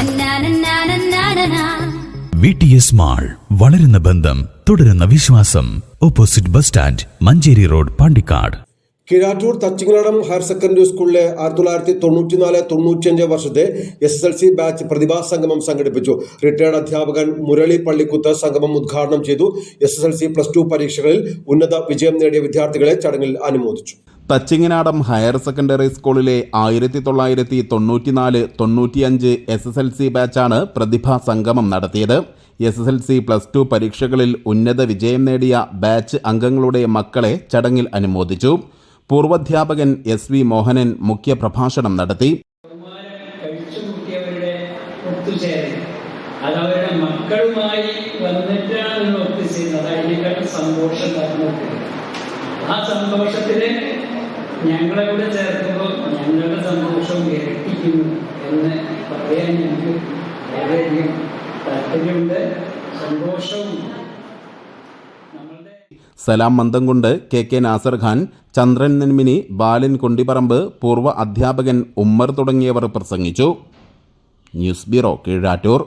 തന്നാനന്നാനന്നാനനാ. V T S mall വളരുന്ന ബന്ധം തുടരുന്ന വിശ്വാസം. Opposite bus stand Manjeri road Pandikkad. Kizhattur Thachinganadam higher secondary സ്കൂളിലെ ആയിരത്തി തൊള്ളായിരത്തി തൊണ്ണൂറ്റിനാല് തൊണ്ണൂറ്റിയഞ്ച് വർഷത്തെ S S L C batch പ്രതിഭാ സംഗമം സംഘടിപ്പിച്ചു. റിട്ടയർഡ് അധ്യാപകൻ മുരളി പള്ളിക്കുത്ത് സംഗമം ഉദ്ഘാടനം ചെയ്തു. S S L C plus two പരീക്ഷകളിൽ ഉന്നത വിജയം നേടിയ വിദ്യാർത്ഥികളെ ചടങ്ങിൽ അനുമോദിച്ചു. തച്ചിങ്ങനാടം ഹയർ സെക്കൻഡറി സ്കൂളിലെ ആയിരത്തി തൊള്ളായിരത്തി തൊണ്ണൂറ്റിനാല് തൊണ്ണൂറ്റിയഞ്ച് എസ് എസ് എൽ സി ബാച്ചാണ് പ്രതിഭാ സംഗമം നടത്തിയത്. S S L C plus two പരീക്ഷകളിൽ ഉന്നത വിജയം നേടിയ ബാച്ച് അംഗങ്ങളുടെ മക്കളെ ചടങ്ങിൽ അനുമോദിച്ചു. പൂർവധ്യാപകൻ എസ് വി മോഹനൻ മുഖ്യപ്രഭാഷണം നടത്തി. മക്കളുമായി സന്തോഷം ആ സന്തോഷത്തിന് ഞങ്ങളെ കൂടെ ചേർക്കുമ്പോൾ ഞങ്ങളുടെ സന്തോഷം ഇരട്ടിക്കുന്നു എന്ന് പറയാൻ ഞങ്ങൾക്ക് വളരെയധികം താല്പര്യമുണ്ട്. സന്തോഷവും സലാം മന്ദം കൊണ്ട് കെ കെ നാസർ ഖാൻ ചന്ദ്രൻ നെന്മിനി ബാലൻ കൊണ്ടിപ്പറമ്പ് പൂർവ അധ്യാപകൻ ഉമ്മർ തുടങ്ങിയവർ പ്രസംഗിച്ചു. News bureau Keezhattur.